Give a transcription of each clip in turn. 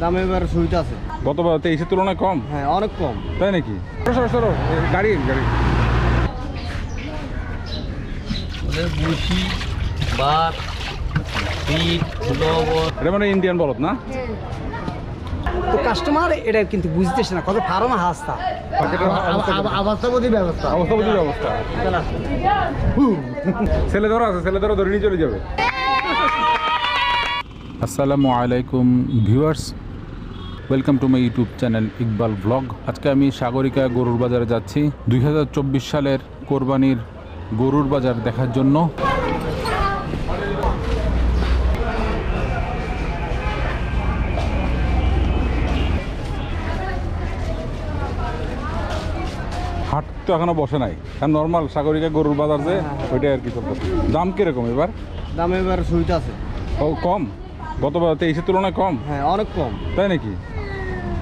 দামে এবার সুবিধা আছে। গতবার তেইশের তুলনায় কম। হ্যাঁ অনেক কম। তাই নাকি? সরো, সরো, গাড়ি গাড়ি। বুসি এটা মানে ইন্ডিয়ান না? তো কাস্টমার এটা কিন্তু বুঝতেছে না কত ফার্ম হাসতা। অবস্থাপতি ব্যবস্থা। ছেলে ধরো আছে ছেলে ধরো ধরে নিয়ে চলে যাবে। আসসালামু আলাইকুম viewers. Welcome to my YouTube channel Iqbal vlog আজকে আমি সাগরিকা গরুর বাজারে যাচ্ছি। দুই হাজার চব্বিশ সালের কোরবানির গরুর বাজার দেখার জন্য। হাট তো এখনও বসে নাই। কারণ নর্মাল সাগরিকা গরুর বাজার যে ওইটাই আর কি চলতেছে। দাম কীরকম এবার? দাম এবার সুবিধা আছে। ও কম। গতবার তেইশের তুলনায় কম। হ্যাঁ অনেক কম। তাই নাকি?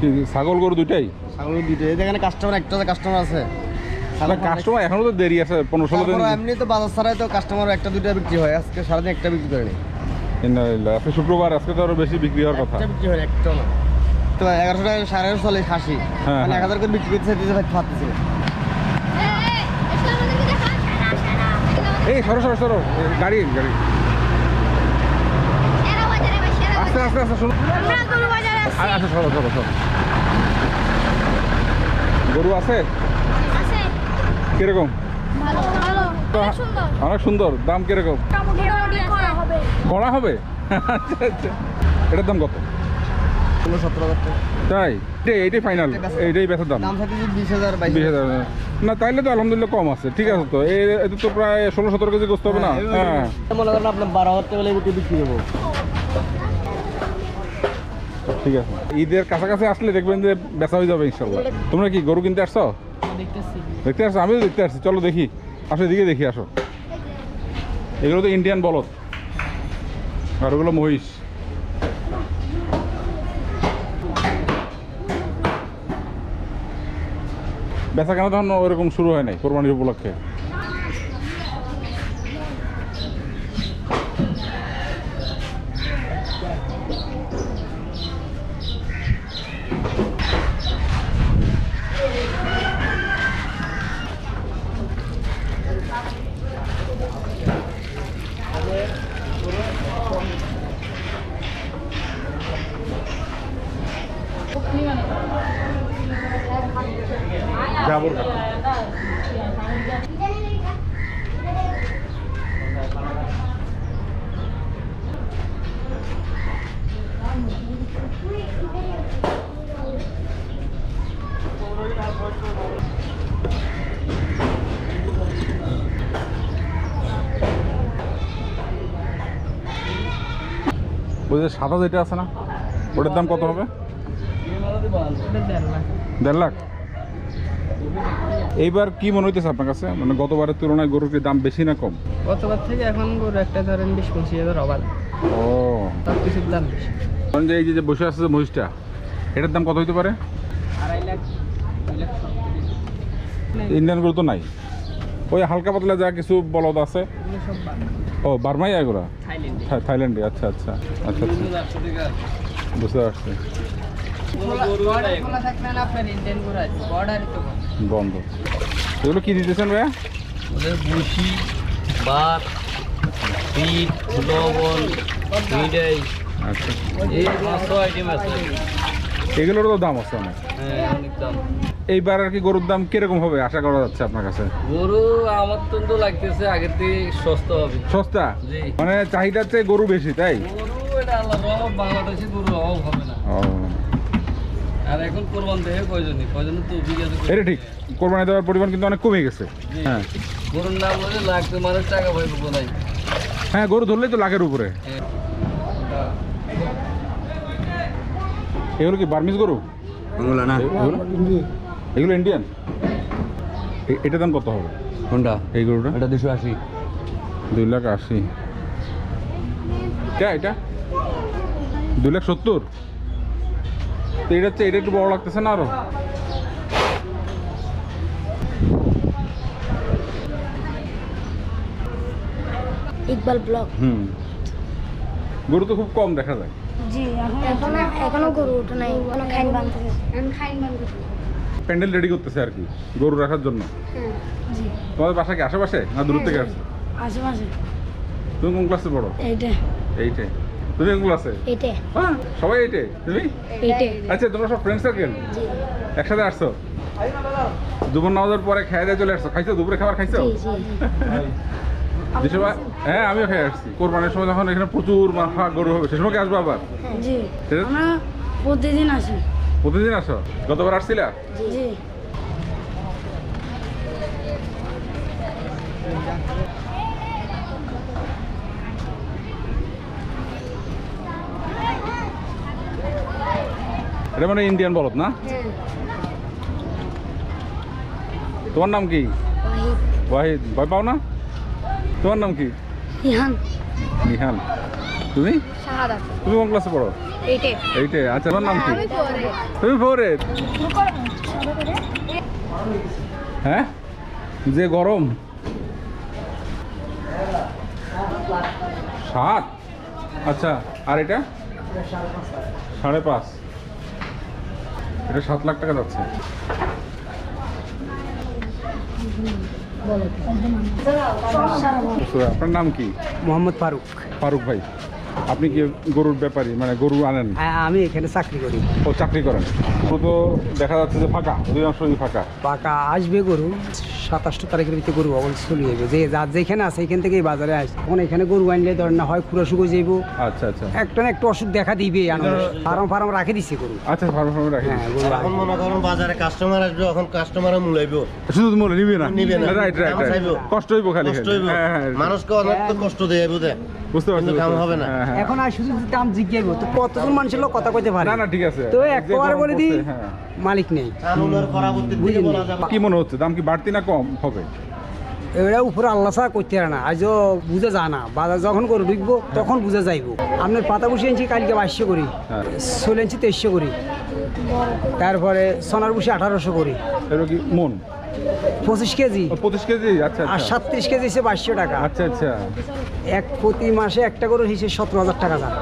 কি ছাগল গরু দুইটাই ছাগল দুটো এই যেখানে কাস্টমার একটা কাস্টমার আছে কাস্টমার এখনও তো দেরি আছে পনেরো ষোলো দিন এমনি তো বাজার ছাড়াই তো কাস্টমার একটা দুটো বিক্রি হয় আজকে সারাদিন একটা বিক্রি করেনি। আজকে শুক্রবার আজকে তো আরও বেশি বিক্রি হওয়ার কথা একটা বিক্রি হয় একটা না তো এগারোশো টাকা সাড়ে এগারোশো চলে খাসি হ্যাঁ, মানে হ্যাঁ। এক হাজার করে বিক্রি করতে দিতে এই সরো সরো সরো গাড়ি গাড়ি আস্তে আস্তে আস্তে শোনো আ- আচ্ছা সরো সরো সরো। গরু আছে? কীরকম? অনেক সুন্দর। দাম কীরকম? করা হবে। এটার দাম কত? ষোলো সতেরো তাই? এইটাই ফাইনাল এইটাই বেচার দাম। দাম বিশ হাজার হাজার না তাইলে তো আলহামদুলিল্লাহ কম আছে। ঠিক আছে তো। এই এতে তো প্রায় ষোলো সতেরো কেজি গোস্ত হবে না? হ্যাঁ মনে করেন আপনার বারো হাজার টাকা বিক্রি দেবো ঠিক আছে। ঈদের কাছাকাছি আসলে দেখবেন যে বেচা হয়ে যাবে ইনশাল্লাহ। তোমরা কি গরু কিনতে আসছো? দেখতে আসছো? আমিও দেখতে আসছি। চলো দেখি। আসো এদিকে দেখি আসো। এগুলো তো ইন্ডিয়ান বলদ। আর ওগুলো মহিষ। বেচা কেনা তখন ওরকম শুরু হয় নাই কোরবানির উপলক্ষে? ওই যে সাদা যেটা আছে না ওটার দাম কত হবে? দেড় লাখ। এইবার কি মনে হইতেছে আপনার কাছে? মানে গতবারের তুলনায় গরুর কি দাম বেশি না কম? গতবার থেকে এখন গরু একটা ধরেন বিশ পঁচিশ হাজার অবাধ। ও। সব কিছুর দাম বেশি। কারণ যে এই যে বসে আছে যে মহিষটা এটার দাম কত হইতে পারে? আড়াই লাখ ইন্ডিয়ান গরু তো নাই। ওই হালকা পাতলা যা কিছু বলদ আছে ও বার্মাই এগুলা? থাইল্যান্ডে। থাইল্যান্ডে আচ্ছা আচ্ছা আচ্ছা আচ্ছা। বুঝতে পারছি। বন্ধ। এগুলো কি দিতেছেন ভাইয়া? বুসি বাত পিঠ লবণ মিঠাই। আচ্ছা। এই পাঁচশো আইটেম আছে। এগুলোরও তো দাম আছে অনেক। হ্যাঁ অনেক দাম। এইবার আর কি গরুর দাম কীরকম হবে আশা করা যাচ্ছে আপনার কাছে? গরু আমার তো তো লাগতেছে আগের থেকে সস্তা হবে। সস্তা? জি। মানে চাহিদার চেয়ে গরু বেশি তাই? গরু এটা আল্লাহ রহমত বাংলাদেশে গরু অভাব হবে না। ও। আর এখন কোরবান দেহে কয়জনই? কয়জনের তো অভিজ্ঞতা এটা ঠিক। কোরবানি দেওয়ার পরিমাণ কিন্তু অনেক কমে গেছে। হ্যাঁ। গরুর নাম বলে লাগতে মানুষ টাকা পাইব বলাই হ্যাঁ গরু ধরলেই তো লাখের উপরে। এগুলো কি বার্মিস গরু? ওগুলো না? এগুলো ইন্ডিয়ান এটা দাম কত হবে? কোনটা? এই গরুটা? এটা দুশো আশি। দুই লাখ আশি। এটা এটা? দুই লাখ সত্তর? তো এটা হচ্ছে এটা একটু বড় লাগতেছে না আরও? Iqbal vlog hmm. গরু তো খুব কম দেখা যায়। জি এখন এখনও গরু ওঠে নাই এখনও খাইন বানতেছে খাইন বানতেছে প্যান্ডেল রেডি করতেছে আর কি গরু রাখার জন্য। হ্যাঁ তোমাদের বাসা কি আশেপাশে না দূর থেকে আসছো? আশেপাশে। তুমি কোন ক্লাসে পড়ো? এইটা। এইটে। তুমি কোন ক্লাসে এইটা। হ্যাঁ সবাই এইটে। তুমি? এইটা। আচ্ছা তোমরা সব ফ্রেন্ড সার্কেল একসাথে আসছো? দুপুর নামাজের পরে খাই দিয়ে চলে আসছো? খাইছো? দুপুরে খাবার খাইছো? জি হ্যাঁ আমিও খেয়ে আসছি। কোরবানির সময় যখন এখানে প্রচুর মাথা গরু হবে সে সময় আসব আবার? জি। আমরা প্রতিদিন আসি। প্রতিদিন আসো? গতবার আসছিলা? এটা মানে ইন্ডিয়ান বলত না? হ্যাঁ। তোমার নাম কি? ওয়াহিদ। ভয় পাও না? তোমার নাম কি? ইহান নিহান। তুমি? তুমি কোন ক্লাসে পড়ো? এইটা এইটে আচ্ছা তোমার নাম কি? তুমি ফোরে হ্যাঁ? যে গরম। সাত? আচ্ছা আর এটা? সাড়ে পাঁচ। এটা সাত লাখ টাকা যাচ্ছে। আপনার নাম কি? মোহাম্মদ ফারুক। ফারুক ভাই। আপনি কি গরুর ব্যাপারী? মানে গরু আনেন? হ্যাঁ, আমি এখানে চাকরি করি। ও চাকরি করেন। তো দেখা যাচ্ছে যে ফাঁকা অধিকাংশই ফাঁকা। ফাঁকা আসবে গরু। সাতাশটা তারিখের ভিতরে গরু অবল চলে যাবে। যে যার যেখানে আছে এখান থেকেই বাজারে আসে। এখন এখানে গরু আনলে ধর না হয় খুঁড়ো শুকো যাইব। আচ্ছা আচ্ছা। একটা না একটু অসুখ দেখা দিবে ফার্ম ফার্ম রাখে দিছে গরু। আচ্ছা ফার্মে ফার্মে রাখি হ্যাঁ গরু এখন মনে করুন বাজারে কাস্টমার আসবে এখন কাস্টমার মূলাইব। শুধু মনে নিবে না? নিবে না। রাইট রাইট চাইব। কষ্ট হইব খালি কষ্ট। হইব। হ্যাঁ হ্যাঁ মানুষকে অনেক তো কষ্ট দেয় বুঝে বুঝতে পারছি কাম হবে না। হ্যাঁ, হ্যাঁ। এখন আর শুধু দাম জিজ্ঞাসা তো কতজন মানুষের লোক কথা কইতে পারে? না না ঠিক আছে। তো একবার বলে দিই। হ্যাঁ। মালিক নেই। কি মনে হচ্ছে? দাম কি বাড়তি না কম হবে? এরা উপরে আল্লাহ ছাড়া করতে পারে না। আজও বুঝে যায় না। বাজার যখন করে ঢুকবো তখন বুঝে যাইব। আপনার পাতা বসে আনছি কালকে বাইশশো করি। হ্যাঁ। ষোলো ইঞ্চি তেইশশো করি। তারপরে সোনার বসে আঠারোশো করি। মন? পঁচিশ কেজি। পঁচিশ কেজি? আচ্ছা আর আচ্ছা সাতত্রিশ কেজি হচ্ছে বাইশশো টাকা। আচ্ছা আচ্ছা। এক প্রতি মাসে একটা করে হিসেবে সতেরো হাজার টাকা যায়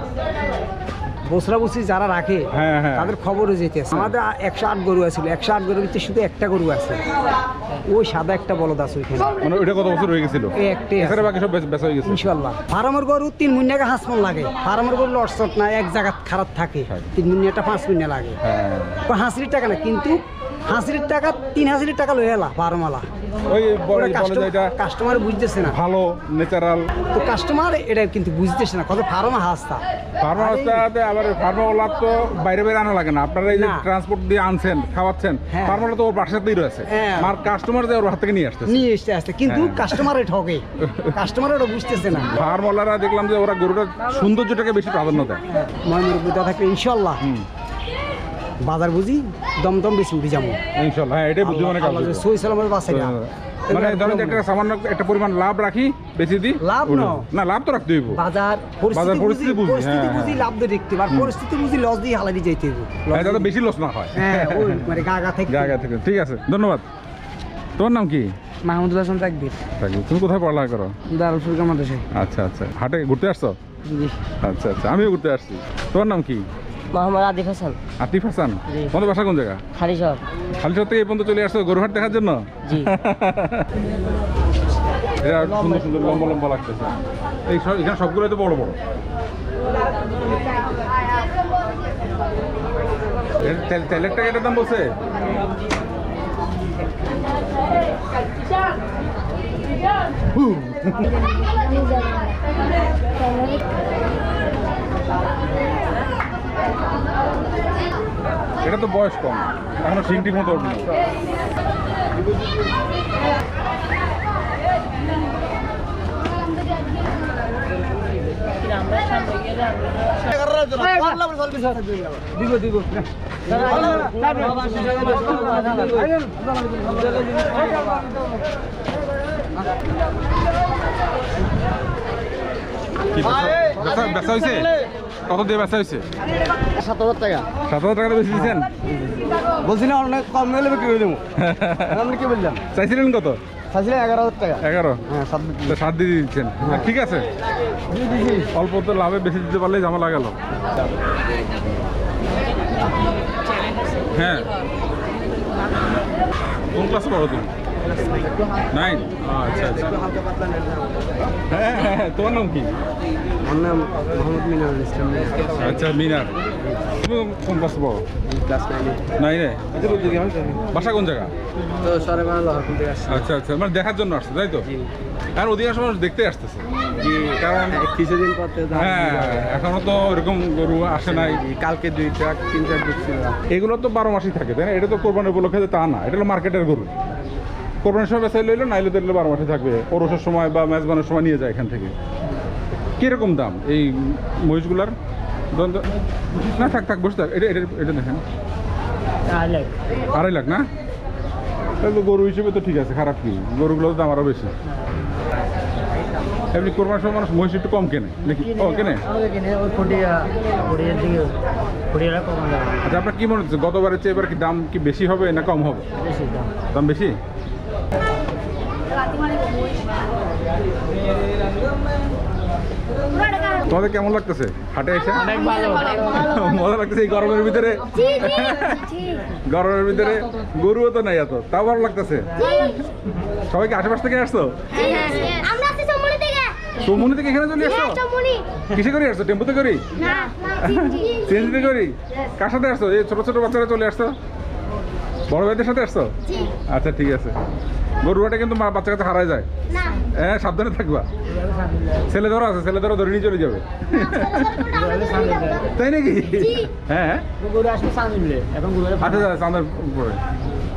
বসরা বসি যারা রাখে হ্যাঁ, হ্যাঁ। তাদের খবরও যেতে আমাদের একশো আট গরু আছিল একশো আট গরুর ভিতরে শুধু একটা গরু আছে। ওই সাদা একটা বলদ আছে ওইখানে। মানে ওইটা কত বছর হয়ে গেছিল? এই একটাই আছে। বাকি সব বেচ- হয়ে গেছে? ফার্মের গরু তিন মিনিট হাঁসমন লাগে। ফার্মের গরু লটসট না এক জায়গা খারাপ থাকে। তিন মিনিটটা পাঁচ মিনিট লাগে। হ্যাঁ। হাঁসির টাকা না কিন্তু হাঁসির টাকা তিন হাঁসির টাকা লয়ে এলা ফার্মওয়ালা। ওই এটা কাস্টমার বুঝতেছে না। ভালো ন্যাচারাল তো কাস্টমার এটা কিন্তু বুঝতেছে না কত ফার্ম হাঁসটা ফার্মা অবস্থাতে আবার ফার্মাওয়ালা তো বাইরে বাইরে আনা লাগে না। আপনারা এই যে ট্রান্সপোর্ট দিয়ে আনছেন খাওয়াচ্ছেন হ্যাঁ। ফার্মাওয়ালা তো ওর বাসাতেই রয়েছে। হ্যাঁ। আর কাস্টমার যে ওর হাত থেকে নিয়ে আসতেছে। নিয়ে আসছে কিন্তু হ্যাঁ। কাস্টমারে ঠকে। কাস্টমার ওটা বুঝতেছে না। ফার্মওয়ালারা দেখলাম যে ওরা গরুটার সৌন্দর্যটাকে বেশি প্রাধান্য দেয়। থাকলে ইনশাল্লাহ। বাজার বুঝি দমদম বেশি উঠে যাব। হ্যাঁ এটাই বুদ্ধিমানের কাজ সই সালামের বাসায় মানে ধরেন যে একটা সামান্য একটা পরিমাণ লাভ রাখি বেশি দিই লাভ না। না লাভ তো রাখতে হইব। বাজার বাজার পরিস্থিতি বুঝি হ্যাঁ, বুঝি হ্যাঁ। লাভ দিয়ে দেখতে আর পরিস্থিতি বুঝি লস দিয়ে যাইতে হইব। হ্যাঁ বেশি লস না হয়। হ্যাঁ ওই মানে থেকে। ঠিক আছে ধন্যবাদ। তোমার নাম কি? মাহমুদুল হাসান তাকবির। থাকি তুমি কোথায় পড়ালেখা করো? দারুল ফুরকা মাদ্রাসায়। আচ্ছা আচ্ছা। হাটে ঘুরতে আসছো? আচ্ছা আচ্ছা। আমিও ঘুরতে আসছি। তোমার নাম কি? মোহাম্মদ আদিফ হাসান। আতিফ হাসান? জি। তোমাদের বাসা কোন জায়গা? খালিশহর। খালিশহর থেকে এই পর্যন্ত চলে আসছো গরুহাট দেখার জন্য? জি। এটা সুন্দর সুন্দর লম্বা লম্বা লাগতেছে। এই সব এখানে সবগুলো তো বড় বড়। এর তেল তেলের টাকা এটার দাম বলছে? এটা তো বয়স কম এখনও সিং ঠিক মতো ওঠেনি। দিব দিব কি বেচা- হয়েছে কত দিয়ে বেচা হয়েছে সাত হাজার টাকা। সাত হাজার টাকা বেশি দিচ্ছেন বলছি না অনেক কম নিলে বিক্রি করে দেবো আমি কি বললাম? চাইছিলেন কত? চাইছিলাম এগারো হাজার টাকা। এগারো? হ্যাঁ সাত সাত দিয়ে দিচ্ছেন। ঠিক আছে। অল্প তো লাভে বেশি দিতে পারলে ঝামেলা গেল। হ্যাঁ। কোন ক্লাসে পড়ো তুমি? নাইন আচ্ছা আচ্ছা। হ্যাঁ হ্যাঁ তোমার নাম কি? আমার নাম মোহাম্মদ ইসলাম আচ্ছা মিনার। তুমি কোন ক্লাসে পড়ো? ক্লাস নাইনে নাইনে বাসা কোন জায়গা? তো সরে আচ্ছা আচ্ছা মানে দেখার জন্য আসছে তাই তো? কারণ অধিকাংশ মানুষ দেখতে আসতেছে। কারণ কিছুদিন পর হ্যাঁ এখনও তো এরকম গরু আসে নাই। কালকে দুই ট্রাক তিন ট্রাক এগুলো তো বারো মাসই থাকে তাই না? এটা তো কোরবানির উপলক্ষে তা না এটা হলো মার্কেটের গরু। কোরবানির সময় বেসাই লইলো নাইলে এগুলো বারো মাসে থাকবে। ওরসের সময় বা ম্যাচ মেজবানের সময় নিয়ে যায় এখান থেকে। কীরকম দাম এই মহিষগুলার? না থাক থাক বসে থাক। এটা এটা এটা দেখেন। আড়াই লাখ। না? তাহলে গরু হিসেবে তো ঠিক আছে খারাপ কি? গরুগুলোর দাম আরও বেশি। এমনি কোরবানির সময় মানুষ মহিষ একটু কম কেনে। নাকি ও কেনে? আচ্ছা আপনার কি মনে হচ্ছে গতবারের চেয়ে এবার কি দাম কি বেশি হবে না কম হবে? দাম বেশি? তোমাদের কেমন লাগতেছে? হাটে এসে? মজা লাগতেছে এই গরমের ভিতরে? গরমের ভিতরে গরুও তো নাই এত। তাও ভালো লাগতেছে? সবাইকে আশেপাশ থেকে আসছো? আমরা থেকে। এখানে চলে আসছো? হ্যাঁ কিসে করে আসছো? টেম্পুতে করি? না সিএনজিতে করি? কার সাথে আসছো? এই ছোট ছোট বাচ্চারা চলে আসছো? বড় ভাইদের সাথে আসছো? আচ্ছা ঠিক আছে। গরুয়াটা কিন্তু মা বাচ্চা কাছে হারায় যায়। হ্যাঁ সাবধানে থাকবা। ছেলে ধরো আছে ছেলে ধরো ধরে নিয়ে চলে যাবে। তাই নাকি? হ্যাঁ গরু আসবে সামনে এখন আচ্ছা আচ্ছা চাঁদের উপরে।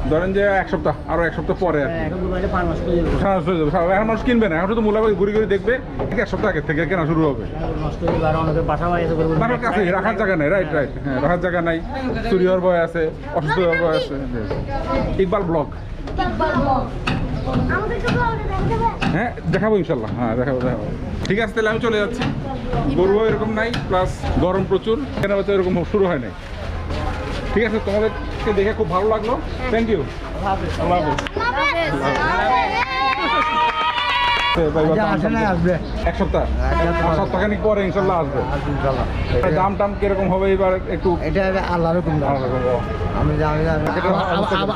ধরেন যে এক সপ্তাহ আরও এক সপ্তাহ পরে আর এখন গরু। সারা- এখন মানুষ কিনবে না এখন শুধু মূলাবাড়ি ঘুরি ঘুরি দেখবে ঠিক এক সপ্তাহ আগের থেকে কেনা শুরু হবে। হয়ে যাবে। আর অনেকের বাসা বাড়ি আছে গরু কাছে রাখার জায়গা নাই রাইট রাইট হ্যাঁ রাখার জায়গা নাই। চুরি হওয়ার ভয় আছে অসুস্থ হওয়ার ভয় আছে ইকবাল ব্লক হ্যাঁ দেখাবো ইনশাল্লাহ। হ্যাঁ দেখাবো দেখাবো। ঠিক আছে তাহলে আমি চলে যাচ্ছি। গরুও এরকম নাই প্লাস গরম প্রচুর কেনা বেচা এরকম শুরু হয় নাই। ঠিক আছে তোমাদেরকে দেখে খুব ভালো লাগল। থ্যাংক ইউ এক সপ্তাহ। সপ্তাহখানিক পরে ইনশাল্লাহ আসবে। দাম টাম কীরকম হবে এবার একটু এটা আল্লাহর হুকুম আমি জানি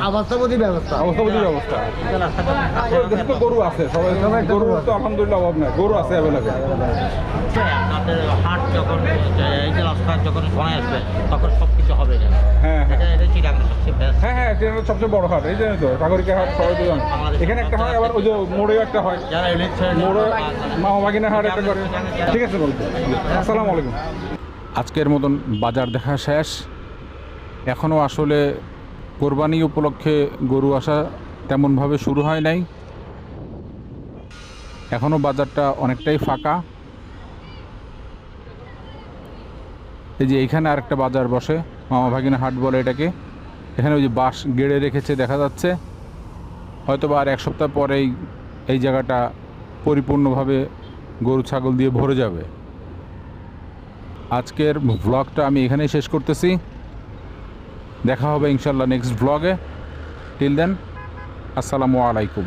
অবস্থাপতি ব্যবস্থা। অবস্থাপতি ব্যবস্থা। দেশে তো গরু আছে সবাই গরু তো আলহামদুলিল্লাহ অভাব নাই গরু আছে অ্যাভেলেবেল আপনাদের হাট যখন এই যে রাস্তা যখন ঘনে আসবে তখন সব কিছু হবে হ্যাঁ হ্যাঁ। এটা এটা চিরাঙ্গের সবচেয়ে বেস্ট এটা হলো সবচেয়ে বড় হাট এই জানি তো? সাগরিকা হাট সবাই তো জানে। এখানে একটা হয় আবার ওই যে মোড়েও একটা হয়। যারা ইলেকশন মোড়ে মামাবাগিনা হাট একটা করে। ঠিক আছে বলতে আসসালামু আলাইকুম। আজকের মতন বাজার দেখা শেষ। এখনও আসলে কোরবানি উপলক্ষে গরু আসা তেমনভাবে শুরু হয় নাই। এখনও বাজারটা অনেকটাই ফাঁকা। এই যে এইখানে আরেকটা বাজার বসে মামা ভাগিনা হাট বলে এটাকে। এখানে ওই যে বাঁশ গেড়ে রেখেছে, দেখা যাচ্ছে। হয়তো বা আর এক সপ্তাহ পরেই এই জায়গাটা পরিপূর্ণভাবে গরু, ছাগল দিয়ে ভরে যাবে। আজকের ব্লগটা আমি এখানেই শেষ করতেছি। দেখা হবে ইনশাল্লাহ নেক্সট ব্লগে টিল দেন আসসালামু আলাইকুম।